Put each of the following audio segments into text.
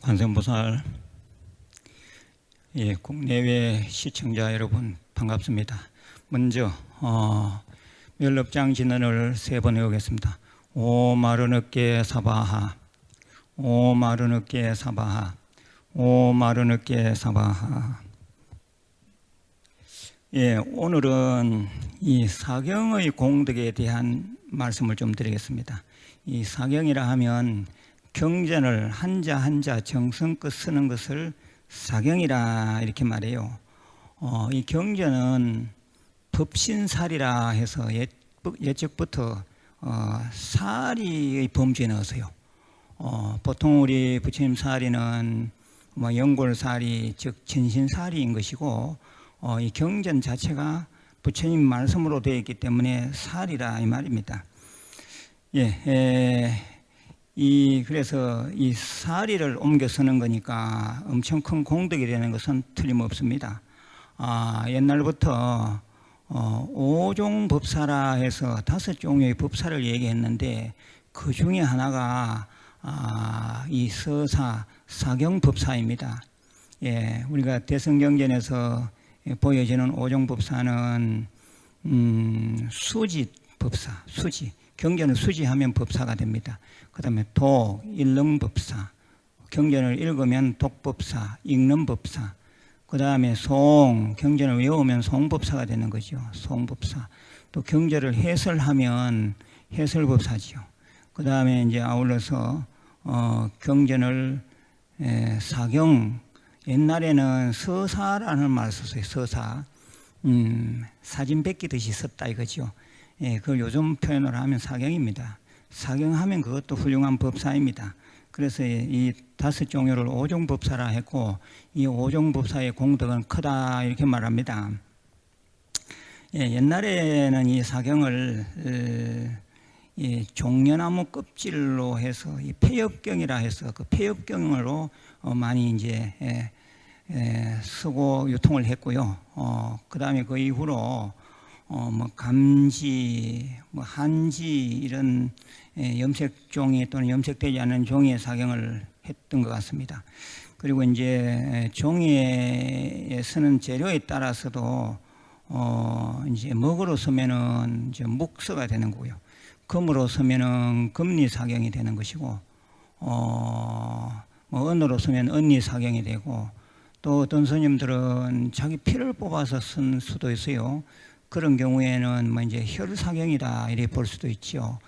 관세음보살 예, 국내외 시청자 여러분 반갑습니다. 먼저 어, 멸럽장 진언을 세번 외우겠습니다. 오 마르느께 사바하 오 마르느께 사바하 오 마르느께 사바하 예, 오늘은 이 사경의 공덕에 대한 말씀을 좀 드리겠습니다. 이 사경이라 하면 경전을 한자 한자 정성껏 쓰는 것을 사경이라 이렇게 말해요. 어, 이 경전은 법신살이라 해서 옛, 옛적부터 어, 살이의 범주에 넣었어요. 어, 보통 우리 부처님 살이는 뭐 연골살이 즉 전신살이인 것이고 어, 이 경전 자체가 부처님 말씀으로 되어 있기 때문에 살이라 이 말입니다. 예, 에, 이 그래서 이 사리를 옮겨 쓰는 거니까 엄청 큰 공덕이 되는 것은 틀림없습니다. 아, 옛날부터 어, 오종 법사라 해서 다섯 종류의 법사를 얘기했는데 그 중에 하나가 아, 이 서사 사경 법사입니다. 예, 우리가 대성경전에서 보여지는 오종 법사는 음, 수지 법사, 수지. 경전을 수지하면 법사가 됩니다. 그 다음에 독, 일릉 법사, 경전을 읽으면 독법사, 읽는 법사, 그 다음에 송, 경전을 외우면 송법사가 되는 거죠. 송법사. 또 경전을 해설하면 해설법사지요. 그 다음에 이제 아울러서 어, 경전을 에, 사경, 옛날에는 서사라는 말을 썼어요. 서사. 음, 사진 뺏기듯이 썼다 이거죠. 예, 그걸 요즘 표현을 하면 사경입니다. 사경하면 그것도 훌륭한 법사입니다. 그래서 이 다섯 종류를 오종 법사라 했고 이 오종 법사의 공덕은 크다 이렇게 말합니다. 예, 옛날에는 이 사경을 에, 이 종려나무 껍질로 해서 이 폐엽경이라 해서 그 폐엽경으로 어, 많이 이제 에, 에, 쓰고 유통을 했고요. 어, 그 다음에 그 이후로 어, 뭐 감지, 뭐 한지 이런 예, 염색 종이 또는 염색되지 않은 종이의 사경을 했던 것 같습니다. 그리고 이제 종이에 쓰는 재료에 따라서도 어 이제 먹으로 쓰면은 이제 묵서가 되는 거고요. 금으로 쓰면은 금리 사경이 되는 것이고 어 뭐 은으로 쓰면 은리 사경이 되고 또 어떤 스님들은 자기 피를 뽑아서 쓴 수도 있어요. 그런 경우에는 뭐 이제 혈사경이다 이렇게 볼 수도 있죠.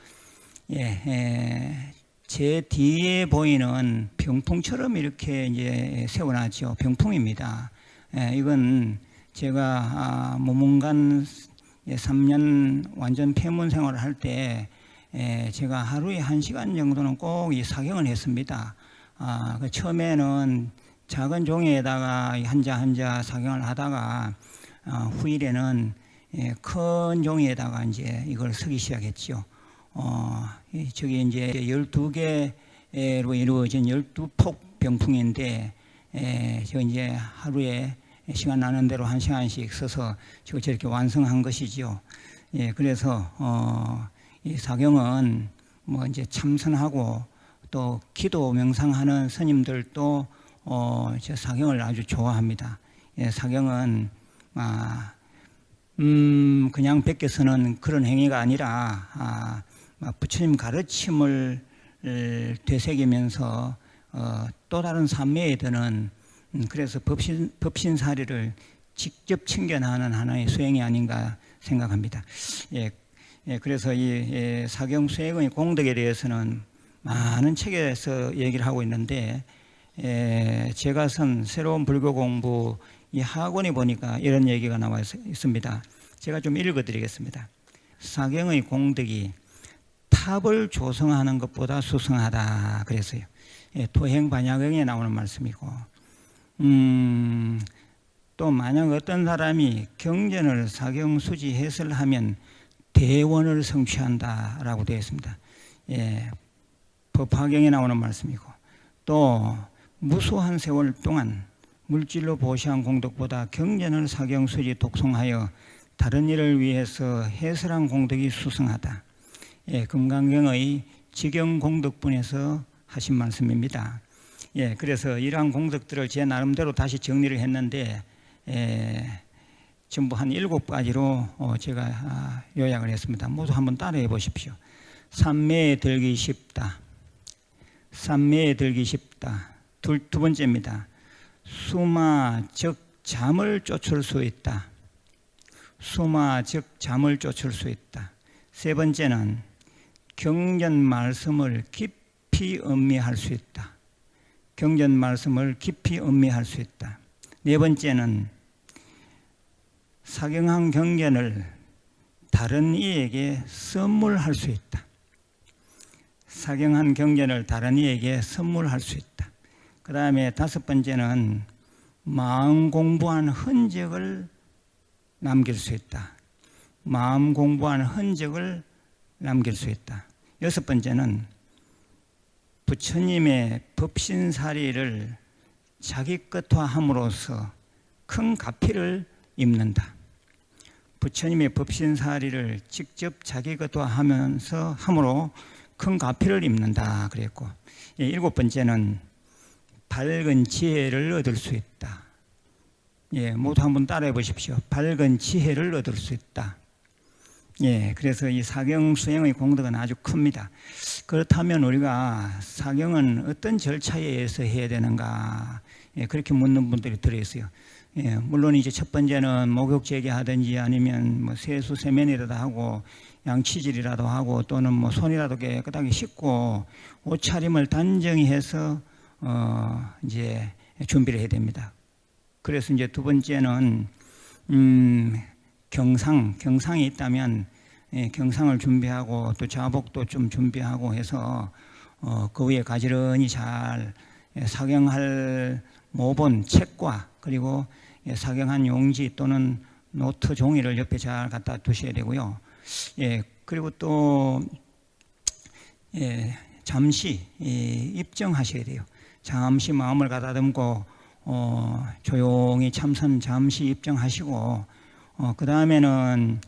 예, 예, 제 뒤에 보이는 병풍처럼 이렇게 이제 세워놨죠. 병풍입니다. 예, 이건 제가 아, 모문간 3년 완전 폐문 생활을 할때 예, 제가 하루에 한 시간 정도는 꼭 이 사경을 했습니다. 아, 그 처음에는 작은 종이에다가 한자 한자 사경을 하다가 아, 후일에는 예, 큰 종이에다가 이제 이걸 쓰기 시작했죠. 어, 저기 이제 12개로 이루어진 12폭 병풍인데, 예, 저 이제 하루에 시간 나는 대로 한 시간씩 써서 저 저렇게 완성한 것이죠. 예, 그래서, 어, 이 사경은 뭐 이제 참선하고 또 기도 명상하는 스님들도 어, 저 사경을 아주 좋아합니다. 예, 사경은, 아, 음, 그냥 베껴서는 그런 행위가 아니라 아, 부처님 가르침을 되새기면서 어, 또 다른 산매에 드는 음, 그래서 법신, 법신사리를 직접 챙겨나가는 하나의 수행이 아닌가 생각합니다. 예, 예 그래서 이 예, 사경 수행의 공덕에 대해서는 많은 책에서 얘기를 하고 있는데 예, 제가 쓴 새로운 불교 공부 이 학원에 보니까 이런 얘기가 나와 있습니다. 제가 좀 읽어드리겠습니다. 사경의 공덕이 탑을 조성하는 것보다 수승하다 그랬어요. 예, 토행 반야경에 나오는 말씀이고, 음, 또 만약 어떤 사람이 경전을 사경 수지 해설하면 대원을 성취한다라고 되어 있습니다. 예, 법화경에 나오는 말씀이고, 또 무수한 세월 동안 물질로 보시한 공덕보다 경전을 사경수지 독송하여 다른 일을 위해서 해설한 공덕이 수승하다. 예, 금강경의 지경 공덕분에서 하신 말씀입니다. 예, 그래서 이러한 공덕들을 제 나름대로 다시 정리를 했는데 에, 전부 한 일곱 가지로 어, 제가 아, 요약을 했습니다. 모두 한번 따라해 보십시오. 삼매에 들기 쉽다. 삼매에 들기 쉽다. 둘, 두 번째입니다. 수마 즉 잠을 쫓을 수 있다. 수마 즉 잠을 쫓을 수 있다. 세 번째는 경전 말씀을 깊이 음미할 수 있다. 경전 말씀을 깊이 음미할 수 있다. 네 번째는 사경한 경전을 다른 이에게 선물할 수 있다. 사경한 경전을 다른 이에게 선물할 수 있다. 그 다음에 다섯 번째는 마음 공부한 흔적을 남길 수 있다. 마음 공부한 흔적을 남길 수 있다. 여섯 번째는 부처님의 법신사리를 자기 것화함으로써 큰 가피를 입는다. 부처님의 법신사리를 직접 자기 것화하면서 함으로 큰 가피를 입는다 그랬고 예, 일곱 번째는 밝은 지혜를 얻을 수 있다. 예, 모두 한번 따라해 보십시오. 밝은 지혜를 얻을 수 있다. 예, 그래서 이 사경 수행의 공덕은 아주 큽니다. 그렇다면 우리가 사경은 어떤 절차에 의해서 해야 되는가? 예, 그렇게 묻는 분들이 들어있어요. 예, 물론 이제 첫 번째는 목욕 재개하든지 아니면 뭐 세수 세면이라도 하고 양치질이라도 하고 또는 뭐 손이라도 깨끗하게 씻고 옷차림을 단정히 해서 어 이제 준비를 해야 됩니다. 그래서 이제 두 번째는 음 경상 경상이 있다면 예, 경상을 준비하고 또 자복도 좀 준비하고 해서 어, 그 위에 가지런히 잘 예, 사경할 모본 책과 그리고 예, 사경한 용지 또는 노트 종이를 옆에 잘 갖다 두셔야 되고요. 예, 그리고 또 예, 잠시 예, 입정하셔야 돼요. 잠시 마음을 가다듬고 어, 조용히 참선 잠시 입정하시고 어, 그 다음에는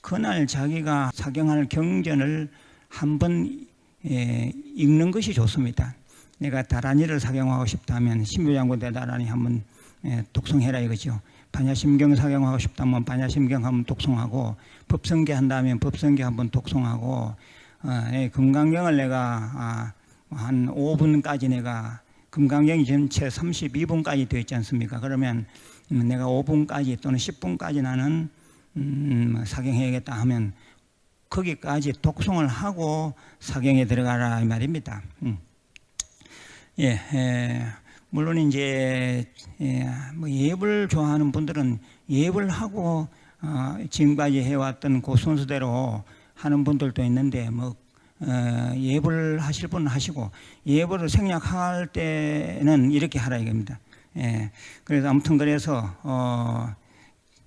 그날 자기가 사경할 경전을 한번 예, 읽는 것이 좋습니다. 내가 다란이를 사경하고 싶다면 신묘장군대 다란이 한번 예, 독송해라 이거죠. 반야심경 사경하고 싶다면 반야심경 한번 독송하고 법성계 한다면 법성계 한번 독송하고 어, 예, 금강경을 내가 아, 한 5분까지 내가 금강경이 전체 32분까지 되어 있지 않습니까? 그러면 음, 내가 5분까지 또는 10분까지 나는 음, 사경해야겠다 하면 거기까지 독송을 하고 사경에 들어가라 이 말입니다. 음. 예, 예, 물론 이제 예, 뭐 예불 좋아하는 분들은 예불 하고 어, 지금까지 해왔던 그 순서대로 하는 분들도 있는데 뭐 어, 예불 하실 분은 하시고 예불을 생략할 때는 이렇게 하라 이겁니다. 예, 그래서 아무튼 그래서 어,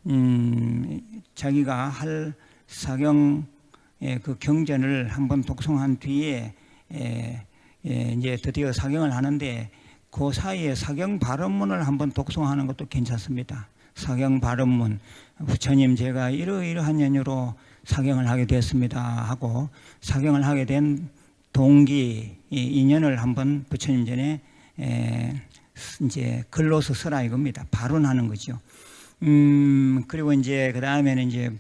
음, 자기가 할 사경 예, 그 경전을 한번 독송한 뒤에 예, 예, 이제 드디어 사경을 하는데 그 사이에 사경 발언문을 한번 독송하는 것도 괜찮습니다. 사경 발언문 부처님 제가 이러이러한 연유로 사경을 하게 됐습니다 하고 사경을 하게 된 동기 이 인연을 한번 부처님 전에 에, 이제 글로서 써라 이겁니다. 발언하는 거죠. 음 그리고 이제 그 다음에는 이제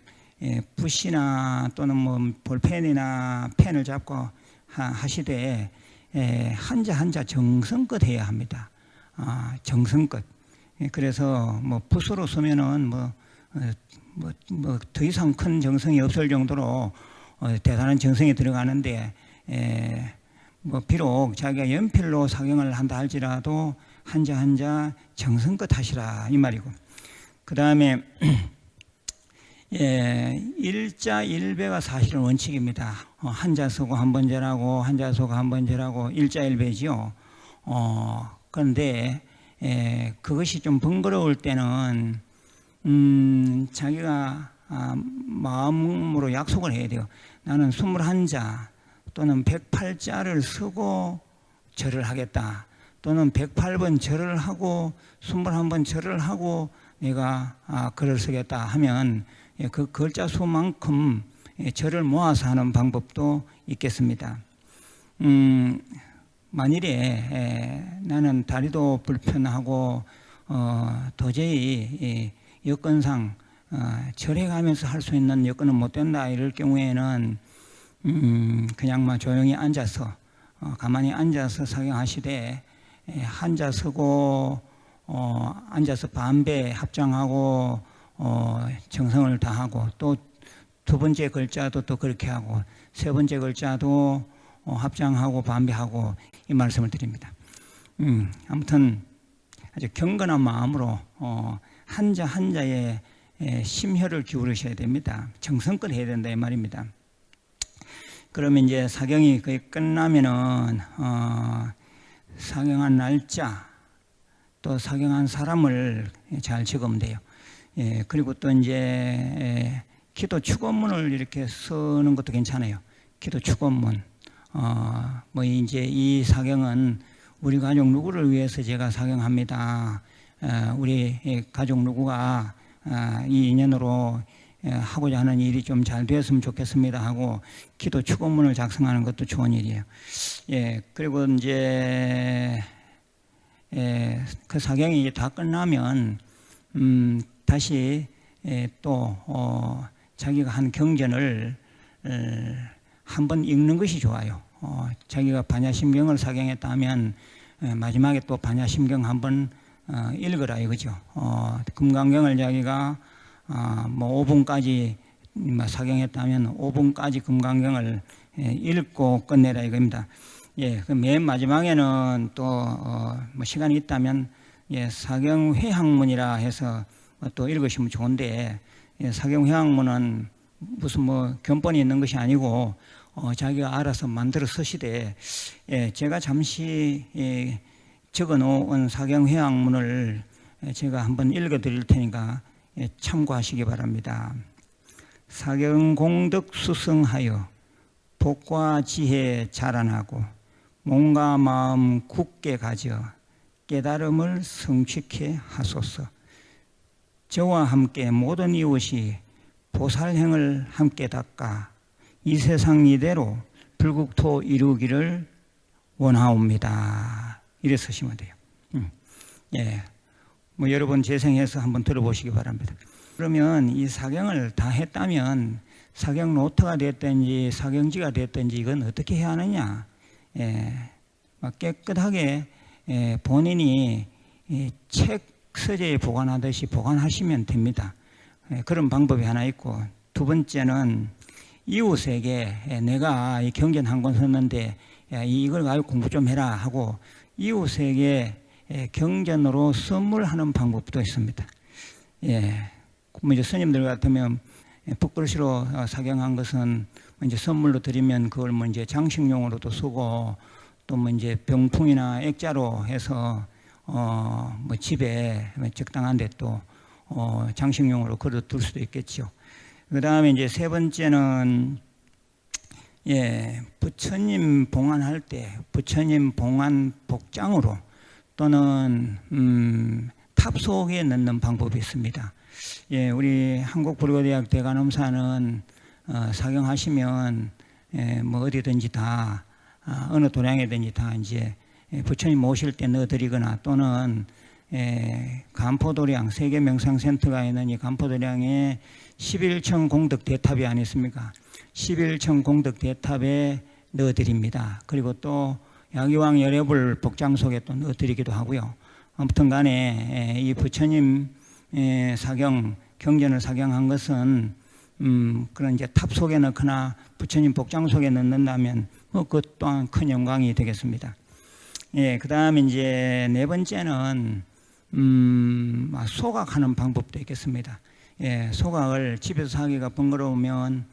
예, 붓이나 또는 뭐 볼펜이나 펜을 잡고 하, 시되 예, 한자 한자 정성껏 해야 합니다. 아, 정성껏. 예, 그래서 뭐 붓으로 쓰면은 뭐 어, 뭐, 뭐, 더 이상 큰 정성이 없을 정도로 어, 대단한 정성이 들어가는데, 에, 뭐, 비록 자기가 연필로 사경을 한다 할지라도 한자 한자 정성껏 하시라, 이 말이고. 그 다음에, 예, 일자 일배가 사실은 원칙입니다. 어, 한자 쓰고 한번 절하고, 한자 쓰고 한번 절하고, 일자 일배지요. 어, 그런데, 예, 그것이 좀 번거로울 때는, 음, 자기가 아, 마음으로 약속을 해야 돼요. 나는 21자 또는 108자를 쓰고 절을 하겠다. 또는 108번 절을 하고 21번 절을 하고 내가 아, 글을 쓰겠다 하면 예, 그 글자 수만큼 예, 절을 모아서 하는 방법도 있겠습니다. 음, 만일에 에, 나는 다리도 불편하고 어, 도저히 이 여건상 어, 절에 가면서 할 수 있는 여건은 못 된다 이럴 경우에는 음, 그냥 막 조용히 앉아서 어, 가만히 앉아서 사경하시되 에, 앉아 서고 어, 앉아서 반배 합장하고 어, 정성을 다하고 또 두 번째 글자도 또 그렇게 하고 세 번째 글자도 어, 합장하고 반배하고 이 말씀을 드립니다. 음, 아무튼 아주 경건한 마음으로 어, 한자 한자에 에, 심혈을 기울이셔야 됩니다. 정성껏 해야 된다 이 말입니다. 그러면 이제 사경이 거의 끝나면은 어, 사경한 날짜 또 사경한 사람을 잘 적으면 돼요. 예, 그리고 또 이제 에, 기도 축원문을 이렇게 쓰는 것도 괜찮아요. 기도 축원문. 어, 뭐 이제 이 사경은 우리 가족 누구를 위해서 제가 사경합니다. 어, 우리 가족 누구가 어, 이 인연으로 예, 하고자 하는 일이 좀 잘 되었으면 좋겠습니다 하고 기도 축원문을 작성하는 것도 좋은 일이에요. 예, 그리고 이제 예, 그 사경이 이제 다 끝나면 음, 다시 예, 또 어, 자기가 한 경전을 어, 한번 읽는 것이 좋아요. 어, 자기가 반야심경을 사경했다면 에, 마지막에 또 반야심경 한번 어, 읽어라 이거죠. 어, 금강경을 자기가 아, 뭐 5분까지 뭐 사경했다면 5분까지 금강경을 예, 읽고 끝내라 이겁니다. 예, 그 맨 마지막에는 또, 어, 뭐 시간이 있다면, 예, 사경회학문이라 해서 또 읽으시면 좋은데, 예, 사경회학문은 무슨 뭐 견본이 있는 것이 아니고, 어, 자기가 알아서 만들어 쓰시되, 예, 제가 잠시 예, 적어 놓은 사경회학문을 예, 제가 한번 읽어 드릴 테니까 예, 참고하시기 바랍니다. 사경공덕 수승하여 복과 지혜 자라나고 몸과 마음 굳게 가져 깨달음을 성취케 하소서. 저와 함께 모든 이웃이 보살행을 함께 닦아 이 세상 이대로 불국토 이루기를 원하옵니다. 이래 쓰시면 돼요. 음. 예. 뭐 여러분 재생해서 한번 들어보시기 바랍니다. 그러면 이 사경을 다 했다면 사경 노트가 됐든지 사경지가 됐든지 이건 어떻게 해야 하느냐? 예, 막 깨끗하게 예, 본인이 이책 서재에 보관하듯이 보관하시면 됩니다. 예, 그런 방법이 하나 있고 두 번째는 이웃에게 예, 내가 이 경전 한 권 썼는데 야, 이걸 가지고 공부 좀 해라 하고 이웃에게 예, 경전으로 선물하는 방법도 있습니다. 예, 뭐 이제 스님들 같으면 예, 북글씨로 어, 사경한 것은 뭐 이제 선물로 드리면 그걸 뭐 이제 장식용으로도 쓰고 또 뭐 이제 병풍이나 액자로 해서 어 뭐 집에 적당한데 또 어 장식용으로 걸어 둘 수도 있겠죠. 그 다음에 이제 세 번째는 예 부처님 봉안할 때 부처님 봉안 복장으로 또는 음, 탑 속에 넣는 방법이 있습니다. 예, 우리 한국불교대학 대관음사는 어, 사경하시면 예, 뭐 어디든지 다 아, 어느 도량에든지 다 이제 예, 부처님 모실 때 넣어드리거나 또는 예, 간포도량 세계 명상센터가 있는 이 간포도량에 11층 공덕 대탑이 아니습니까? 11층 공덕 대탑에 넣어드립니다. 그리고 또 야기왕 열애불 복장 속에 또 넣어드리기도 하고요. 아무튼 간에 예, 이 부처님 예, 사경, 경전을 사경한 것은 음, 그런 이제 탑 속에 넣거나 부처님 복장 속에 넣는다면 뭐 그것 또한 큰 영광이 되겠습니다. 예, 그 다음에 이제 네 번째는 음, 아, 소각하는 방법도 있겠습니다. 예, 소각을 집에서 하기가 번거로우면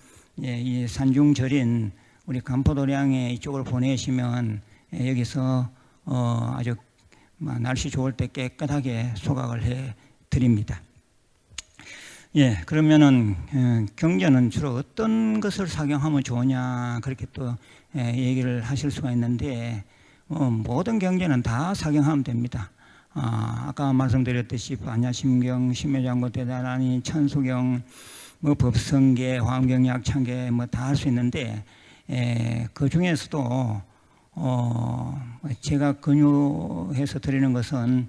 예, 이 산중절인 우리 간포도량에 이쪽을 보내시면 예, 여기서 어, 아주 뭐 날씨 좋을 때 깨끗하게 소각을 해 드립니다. 예, 그러면은 예, 경전은 주로 어떤 것을 사경하면 좋으냐 그렇게 또 예, 얘기를 하실 수가 있는데 어, 모든 경전은 다 사경하면 됩니다. 아, 아까 말씀드렸듯이 반야심경, 심해장고 대단하니 천수경, 뭐 법성계, 화엄경, 약 창계 뭐 다 할 수 있는데 에, 그 중에서도 어, 제가 권유해서 드리는 것은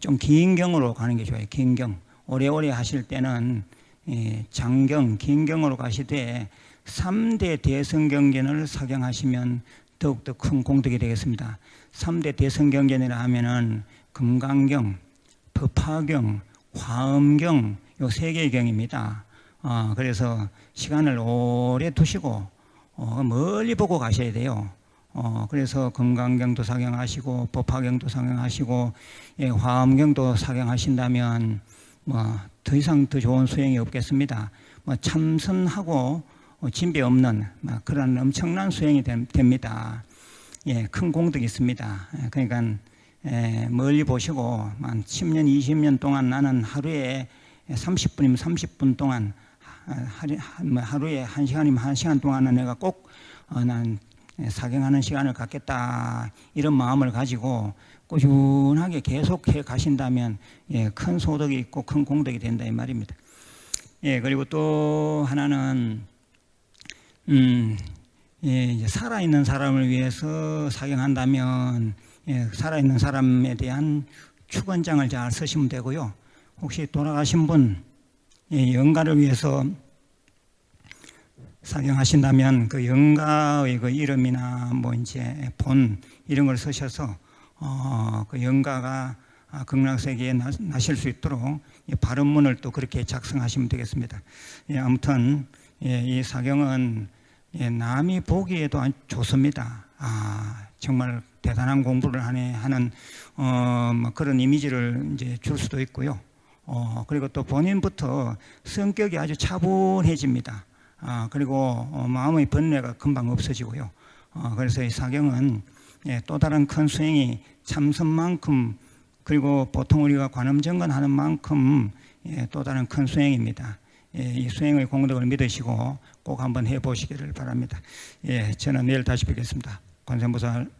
좀 긴 경으로 가는 게 좋아요. 긴 경. 오래오래 하실 때는 예, 장경, 긴 경으로 가시되 3대 대성경전을 사경하시면 더욱더 큰 공덕이 되겠습니다. 3대 대성경전이라 하면은 금강경, 법화경, 화엄경 요 세 개의 경입니다. 어, 그래서 시간을 오래 두시고 어, 멀리 보고 가셔야 돼요. 어, 그래서 금강경도 사경하시고 법화경도 사경하시고 예, 화엄경도 사경하신다면 뭐 더 이상 더 좋은 수행이 없겠습니다. 뭐 참선하고 어, 진배 없는 뭐 그런 엄청난 수행이 됨- 됩니다. 예, 큰 공덕이 있습니다. 예, 그러니까 예, 멀리 보시고 한 10년, 20년 동안 나는 하루에 30분이면 30분 동안 뭐 하루에 1시간이면 1시간 동안은 내가 꼭 어, 난 사경하는 시간을 갖겠다 이런 마음을 가지고 꾸준하게 계속해 가신다면 예, 큰 소득이 있고 큰 공덕이 된다 이 말입니다. 예, 그리고 또 하나는 음, 예, 이제 살아있는 사람을 위해서 사경한다면 예, 살아있는 사람에 대한 축원장을 잘 쓰시면 되고요. 혹시 돌아가신 분 예, 영가를 위해서 사경하신다면 그 영가의 그 이름이나 뭐 이제 본 이런 걸 쓰셔서 어, 그 영가가 아, 극락세계에 나, 나실 수 있도록 이 발음문을 또 그렇게 작성하시면 되겠습니다. 예, 아무튼 예, 이 사경은 예, 남이 보기에도 좋습니다. 아, 정말 대단한 공부를 하네 하는 어, 뭐 그런 이미지를 이제 줄 수도 있고요. 어, 그리고 또 본인부터 성격이 아주 차분해집니다. 아, 그리고 어, 마음의 번뇌가 금방 없어지고요. 어, 그래서 이 사경은 예, 또 다른 큰 수행이 참선만큼 그리고 보통 우리가 관음정건 하는 만큼 예, 또 다른 큰 수행입니다. 예, 이 수행의 공덕을 믿으시고 꼭 한번 해보시기를 바랍니다. 예, 저는 내일 다시 뵙겠습니다. 관세음보살